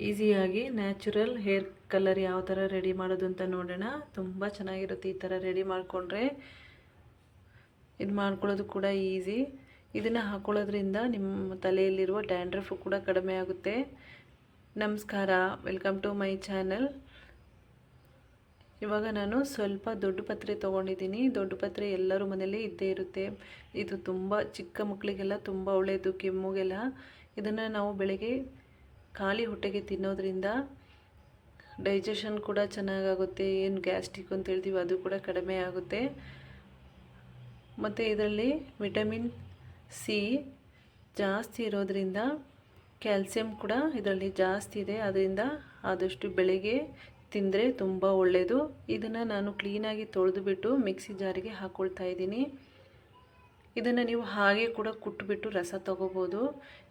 ಈಸಿಯಾಗಿ natural hair colour ಯಾವ ಥರ ರೆಡಿ ಮಾಡೋದು ಅಂತ ನೋಡೋಣ. ತುಂಬ ಚೆನ್ನಾಗಿರುತ್ತೆ ಈ ಥರ ರೆಡಿ ಮಾಡಿಕೊಂಡ್ರೆ. ಇದು ಮಾಡ್ಕೊಳ್ಳೋದು ಕೂಡ ಈಸಿ. ಇದನ್ನು ಹಾಕೊಳ್ಳೋದ್ರಿಂದ ನಿಮ್ಮ ತಲೆಯಲ್ಲಿರುವ ಡ್ಯಾಂಡ್ರಫು ಕೂಡ ಕಡಿಮೆ ಆಗುತ್ತೆ. ನಮಸ್ಕಾರ, ವೆಲ್ಕಮ್ ಟು ಮೈ ಚಾನಲ್. ಇವಾಗ ನಾನು ಸ್ವಲ್ಪ ದೊಡ್ಡ ಪತ್ರೆ ತೊಗೊಂಡಿದ್ದೀನಿ. ದೊಡ್ಡ ಪತ್ರೆ ಎಲ್ಲರೂ ಮನೇಲಿ ಇದ್ದೇ ಇರುತ್ತೆ. ಇದು ತುಂಬ ಚಿಕ್ಕ ಮಕ್ಕಳಿಗೆಲ್ಲ ತುಂಬ ಒಳ್ಳೆಯದು, ಕೆಮ್ಮುಗೆಲ್ಲ. ಇದನ್ನು ನಾವು ಬೆಳಗ್ಗೆ ಖಾಲಿ ಹೊಟ್ಟೆಗೆ ತಿನ್ನೋದ್ರಿಂದ ಡೈಜೆಷನ್ ಕೂಡ ಚೆನ್ನಾಗಾಗುತ್ತೆ, ಏನು ಗ್ಯಾಸ್ಟ್ರಿಕ್ ಅಂತ ಹೇಳ್ತೀವಿ ಅದು ಕೂಡ ಕಡಿಮೆ ಆಗುತ್ತೆ. ಮತ್ತು ಇದರಲ್ಲಿ ವಿಟಮಿನ್ ಸಿ ಜಾಸ್ತಿ ಇರೋದರಿಂದ ಕ್ಯಾಲ್ಸಿಯಂ ಕೂಡ ಇದರಲ್ಲಿ ಜಾಸ್ತಿ ಇದೆ ಅದರಿಂದ ಆದಷ್ಟು ಬೆಳಗ್ಗೆ ತಿಂದರೆ ತುಂಬ ಒಳ್ಳೆಯದು ಇದನ್ನು ನಾನು ಕ್ಲೀನಾಗಿ ತೊಳೆದುಬಿಟ್ಟು ಮಿಕ್ಸಿ ಜಾರಿಗೆ ಹಾಕ್ಕೊಳ್ತಾ ಇದ್ದೀನಿ. ಇದನ್ನು ನೀವು ಹಾಗೆ ಕೂಡ ಕುಟ್ಬಿಟ್ಟು ರಸ ತಗೋಬೋದು.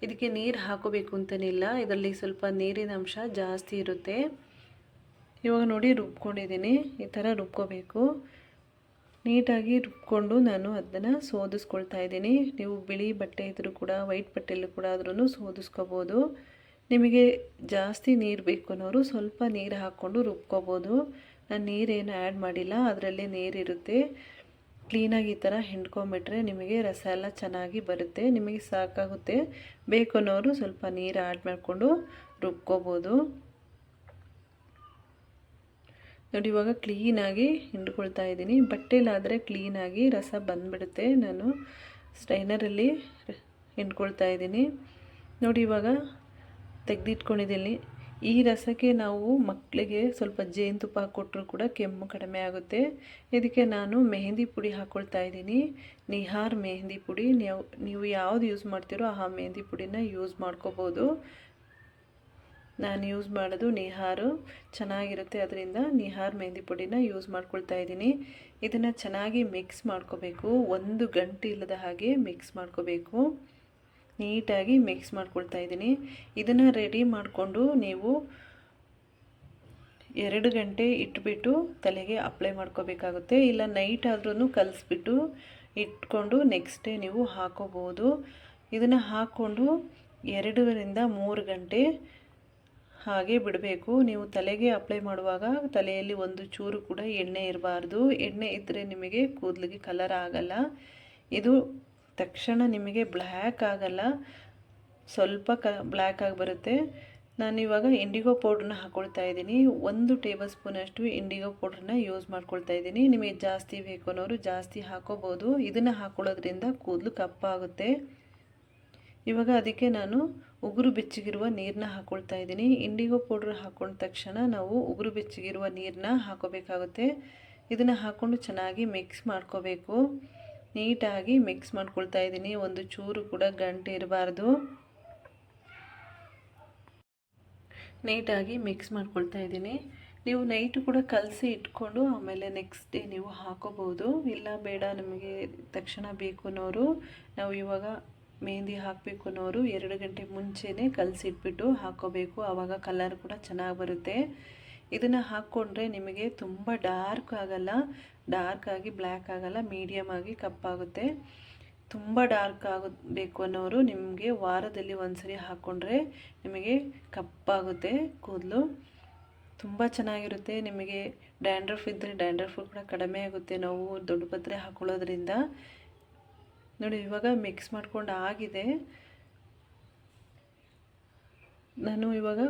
ಇದಕ್ಕೆ ನೀರು ಹಾಕೋಬೇಕು ಅಂತನಿಲ್ಲ ಇದರಲ್ಲಿ ಸ್ವಲ್ಪ ನೀರಿನ ಅಂಶ ಜಾಸ್ತಿ ಇರುತ್ತೆ. ಇವಾಗ ನೋಡಿ ರುಬ್ಕೊಂಡಿದ್ದೀನಿ. ಈ ಥರ ರುಬ್ಕೋಬೇಕು. ನೀಟಾಗಿ ರುಬ್ಕೊಂಡು ನಾನು ಅದನ್ನು ಸೋದಿಸ್ಕೊಳ್ತಾ ಇದ್ದೀನಿ. ನೀವು ಬಿಳಿ ಬಟ್ಟೆ ಇದ್ದರೂ ಕೂಡ, ವೈಟ್ ಬಟ್ಟೆಯಲ್ಲೂ ಕೂಡ ಆದ್ರೂ ಸೋದಿಸ್ಕೋಬೋದು. ನಿಮಗೆ ಜಾಸ್ತಿ ನೀರು ಬೇಕು ಅನ್ನೋರು ಸ್ವಲ್ಪ ನೀರು ಹಾಕ್ಕೊಂಡು ರುಬ್ಕೋಬೋದು. ನಾನು ನೀರೇನು ಆ್ಯಡ್ ಮಾಡಿಲ್ಲ. ಅದರಲ್ಲೇ ನೀರಿರುತ್ತೆ ಕ್ಲೀನಾಗಿ ಈ ಥರ ಹಿಂಡ್ಕೊಂಬಿಟ್ರೆ ನಿಮಗೆ ರಸ ಎಲ್ಲ ಚೆನ್ನಾಗಿ ಬರುತ್ತೆ, ನಿಮಗೆ ಸಾಕಾಗುತ್ತೆ. ಬೇಕು ಅನ್ನೋರು ಸ್ವಲ್ಪ ನೀರು ಆ್ಯಡ್ ಮಾಡಿಕೊಂಡು ರುಬ್ಕೋಬೋದು. ನೋಡಿ, ಇವಾಗ ಕ್ಲೀನಾಗಿ ಹಿಂಡ್ಕೊಳ್ತಾ ಇದ್ದೀನಿ. ಬಟ್ಟೆಲಾದರೆ ಕ್ಲೀನಾಗಿ ರಸ ಬಂದುಬಿಡುತ್ತೆ. ನಾನು ಸ್ಟೈನರಲ್ಲಿ ಹಿಂಡ್ಕೊಳ್ತಾ ಇದ್ದೀನಿ. ನೋಡಿ, ಇವಾಗ ತೆಗೆದಿಟ್ಕೊಂಡಿದ್ದೀನಿ. ಈ ರಸಕ್ಕೆ ನಾವು ಮಕ್ಕಳಿಗೆ ಸ್ವಲ್ಪ ಜೇನುತುಪ್ಪ ಕೊಟ್ಟರು ಕೂಡ ಕೆಮ್ಮು ಕಡಿಮೆ ಆಗುತ್ತೆ. ಇದಕ್ಕೆ ನಾನು ಮೆಹಂದಿ ಪುಡಿ ಹಾಕ್ಕೊಳ್ತಾ ಇದ್ದೀನಿ. ನಿಹಾರ್ ಮೆಹಂದಿ ಪುಡಿ. ನೀವು ನೀವು ಯಾವ್ದು ಯೂಸ್ ಮಾಡ್ತೀರೋ ಆ ಮೆಹಂದಿ ಪುಡಿನ ಯೂಸ್ ಮಾಡ್ಕೋಬೋದು. ನಾನು ಯೂಸ್ ಮಾಡೋದು ನಿಹಾರು. ಚೆನ್ನಾಗಿರುತ್ತೆ. ಅದರಿಂದ ನಿಹಾರ್ ಮೆಹಂದಿ ಪುಡಿನ ಯೂಸ್ ಮಾಡ್ಕೊಳ್ತಾ ಇದ್ದೀನಿ. ಇದನ್ನು ಚೆನ್ನಾಗಿ ಮಿಕ್ಸ್ ಮಾಡ್ಕೋಬೇಕು. ಒಂದು ಗಂಟೆ ಇಲ್ಲದ ಹಾಗೆ ಮಿಕ್ಸ್ ಮಾಡ್ಕೋಬೇಕು. ನೀಟಾಗಿ ಮಿಕ್ಸ್ ಮಾಡ್ಕೊಳ್ತಾ ಇದ್ದೀನಿ. ಇದನ್ನು ರೆಡಿ ಮಾಡಿಕೊಂಡು ನೀವು ಎರಡು ಗಂಟೆ ಇಟ್ಬಿಟ್ಟು ತಲೆಗೆ ಅಪ್ಲೈ ಮಾಡ್ಕೋಬೇಕಾಗುತ್ತೆ. ಇಲ್ಲ ನೈಟ್ ಆದ್ರೂ ಕಲಿಸ್ಬಿಟ್ಟು ಇಟ್ಕೊಂಡು ನೆಕ್ಸ್ಟ್ ಡೇ ನೀವು ಹಾಕೋಬೋದು. ಇದನ್ನು ಹಾಕ್ಕೊಂಡು ಎರಡರಿಂದ ಮೂರು ಗಂಟೆ ಹಾಗೆ ಬಿಡಬೇಕು. ನೀವು ತಲೆಗೆ ಅಪ್ಲೈ ಮಾಡುವಾಗ ತಲೆಯಲ್ಲಿ ಒಂದು ಚೂರು ಕೂಡ ಎಣ್ಣೆ ಇರಬಾರ್ದು. ಎಣ್ಣೆ ಇದ್ದರೆ ನಿಮಗೆ ಕೂದಲಿಗೆ ಕಲರ್ ಆಗಲ್ಲ. ಇದು ತಕ್ಷಣ ನಿಮಗೆ ಬ್ಲ್ಯಾಕ್ ಆಗಲ್ಲ. ಸ್ವಲ್ಪ ಕ, ಬ್ಲ್ಯಾಕ್ ಆಗಿ ಬರುತ್ತೆ. ನಾನು ಇವಾಗ ಇಂಡಿಗೋ ಪೌಡ್ರನ್ನ ಹಾಕ್ಕೊಳ್ತಾ ಇದ್ದೀನಿ. ಒಂದು ಟೇಬಲ್ ಸ್ಪೂನಷ್ಟು ಇಂಡಿಗೋ ಪೌಡ್ರನ್ನ ಯೂಸ್ ಮಾಡ್ಕೊಳ್ತಾ ಇದ್ದೀನಿ. ನಿಮಗೆ ಜಾಸ್ತಿ ಬೇಕು ಅನ್ನೋರು ಜಾಸ್ತಿ ಹಾಕೋಬೋದು. ಇದನ್ನು ಹಾಕ್ಕೊಳ್ಳೋದ್ರಿಂದ ಕೂದಲು ಕಪ್ಪಾಗುತ್ತೆ. ಇವಾಗ ಅದಕ್ಕೆ ನಾನು ಉಗುರು ಬೆಚ್ಚಗಿರುವ ನೀರನ್ನ ಹಾಕ್ಕೊಳ್ತಾ ಇದ್ದೀನಿ. ಇಂಡಿಗೋ ಪೌಡ್ರ್ ಹಾಕೊಂಡ ತಕ್ಷಣ ನಾವು ಉಗುರು ಬೆಚ್ಚಗಿರುವ ನೀರನ್ನ ಹಾಕೋಬೇಕಾಗುತ್ತೆ. ಇದನ್ನು ಹಾಕ್ಕೊಂಡು ಚೆನ್ನಾಗಿ ಮಿಕ್ಸ್ ಮಾಡ್ಕೋಬೇಕು. ನೀಟಾಗಿ ಮಿಕ್ಸ್ ಮಾಡ್ಕೊಳ್ತಾ ಇದ್ದೀನಿ. ಒಂದು ಚೂರು ಕೂಡ ಗಂಟು ಇರಬಾರ್ದು. ನೀಟಾಗಿ ಮಿಕ್ಸ್ ಮಾಡ್ಕೊಳ್ತಾ ಇದ್ದೀನಿ. ನೀವು ನೈಟು ಕೂಡ ಕಲಸಿ ಇಟ್ಕೊಂಡು ಆಮೇಲೆ ನೆಕ್ಸ್ಟ್ ಡೇ ನೀವು ಹಾಕೋಬೋದು. ಇಲ್ಲ ಬೇಡ, ನಮಗೆ ತಕ್ಷಣ ಬೇಕು ಅನ್ನೋರು, ನಾವು ಇವಾಗ ಮೆಹಂದಿ ಹಾಕಬೇಕು ಅನ್ನೋರು ಎರಡು ಗಂಟೆ ಮುಂಚೆನೇ ಕಲಸಿಟ್ಬಿಟ್ಟು ಹಾಕೋಬೇಕು. ಆವಾಗ ಕಲರ್ ಕೂಡ ಚೆನ್ನಾಗಿ ಬರುತ್ತೆ. ಇದನ್ನು ಹಾಕ್ಕೊಂಡ್ರೆ ನಿಮಗೆ ತುಂಬ ಡಾರ್ಕ್ ಆಗಲ್ಲ ಡಾರ್ಕ್ ಆಗಿ ಬ್ಲ್ಯಾಕ್ ಆಗಲ್ಲ ಮೀಡಿಯಮ್ ಆಗಿ ಕಪ್ಪಾಗುತ್ತೆ ತುಂಬ ಡಾರ್ಕ್ ಆಗಬೇಕು ಅನ್ನೋರು ನಿಮಗೆ ವಾರದಲ್ಲಿ ಒಂದು ಸರಿ ಹಾಕ್ಕೊಂಡ್ರೆ ನಿಮಗೆ ಕಪ್ಪಾಗುತ್ತೆ ಕೂದಲು. ತುಂಬ ಚೆನ್ನಾಗಿರುತ್ತೆ, ನಿಮಗೆ ಡ್ಯಾಂಡ್ರಫ್ ಇದ್ದರೆ ಡ್ಯಾಂಡ್ರಫ್ ಕೂಡ ಕಡಿಮೆ ಆಗುತ್ತೆ ನಾವು, ದೊಡ್ಡ ಪತ್ರೆ ಹಾಕ್ಕೊಳ್ಳೋದ್ರಿಂದ ನೋಡಿ, ಇವಾಗ ಮಿಕ್ಸ್ ಮಾಡ್ಕೊಂಡು ಆಗಿದೆ. ನಾನು ಇವಾಗ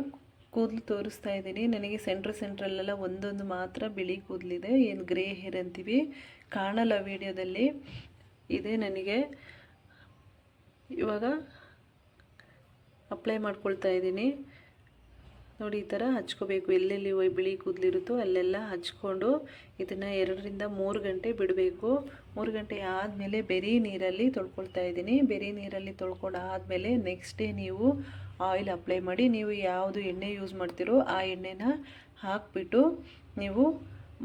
ಕೂದಲು ತೋರಿಸ್ತಾ ಇದ್ದೀನಿ. ನನಗೆ ಸೆಂಟ್ರ್ ಸೆಂಟ್ರಲ್ಲೆಲ್ಲ ಒಂದೊಂದು ಮಾತ್ರ ಬಿಳಿ ಕೂದಲಿದೆ. ಏನು ಗ್ರೇ ಹೇರ್ ಅಂತೀವಿ. ಕಾಣಲ್ಲ ವಿಡಿಯೋದಲ್ಲಿ ಇದೆ ನನಗೆ. ಇವಾಗ ಅಪ್ಲೈ ಮಾಡ್ಕೊಳ್ತಾ ಇದ್ದೀನಿ. ನೋಡಿ, ಈ ಥರ ಹಚ್ಕೋಬೇಕು. ಎಲ್ಲೆಲ್ಲಿ ಬಿಳಿ ಕೂದಲಿರುತ್ತೋ ಅಲ್ಲೆಲ್ಲ ಹಚ್ಕೊಂಡು ಇದನ್ನು ಎರಡರಿಂದ ಮೂರು ಗಂಟೆ ಬಿಡಬೇಕು. ಮೂರು ಗಂಟೆ ಆದಮೇಲೆ ಬೆರಿ ನೀರಲ್ಲಿ ತೊಳ್ಕೊಳ್ತಾ ಇದ್ದೀನಿ. ಬೆರಿ ನೀರಲ್ಲಿ ತೊಳ್ಕೊಂಡು ಆದಮೇಲೆ ನೆಕ್ಸ್ಟ್ ಡೇ ನೀವು ಆಯಿಲ್ ಅಪ್ಲೈ ಮಾಡಿ, ನೀವು ಯಾವುದು ಎಣ್ಣೆ ಯೂಸ್ ಮಾಡ್ತೀರೋ ಆ ಎಣ್ಣೆನ ಹಾಕಿಬಿಟ್ಟು ನೀವು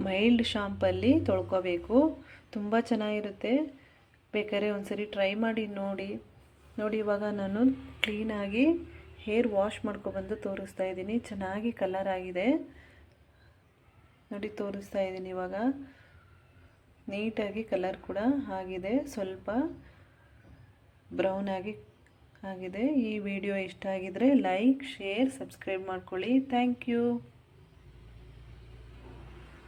ಮೈಲ್ಡ್ ಶಾಂಪಲ್ಲಿ ತೊಳ್ಕೋಬೇಕು. ತುಂಬ ಚೆನ್ನಾಗಿರುತ್ತೆ. ಬೇಕಾದ್ರೆ ಒಂದ್ಸರಿ ಟ್ರೈ ಮಾಡಿ ನೋಡಿ. ನೋಡಿ, ಇವಾಗ ನಾನು ಕ್ಲೀನಾಗಿ ಹೇರ್ ವಾಶ್ ಮಾಡ್ಕೊಬಂದು ತೋರಿಸ್ತಾ ಇದ್ದೀನಿ. ಚೆನ್ನಾಗಿ ಕಲರ್ ಆಗಿದೆ. ನೋಡಿ, ತೋರಿಸ್ತಾ ಇದ್ದೀನಿ ಇವಾಗ. ನೀಟಾಗಿ ಕಲರ್ ಕೂಡ ಆಗಿದೆ. ಸ್ವಲ್ಪ ಬ್ರೌನ್ ಆಗಿ ಆಗಿದೆ. ಈ ವಿಡಿಯೋ ಇಷ್ಟ ಆಗಿದರೆ ಲೈಕ್, ಶೇರ್, ಸಬ್ಸ್ಕ್ರೈಬ್ ಮಾಡ್ಕೊಳ್ಳಿ. Thank you.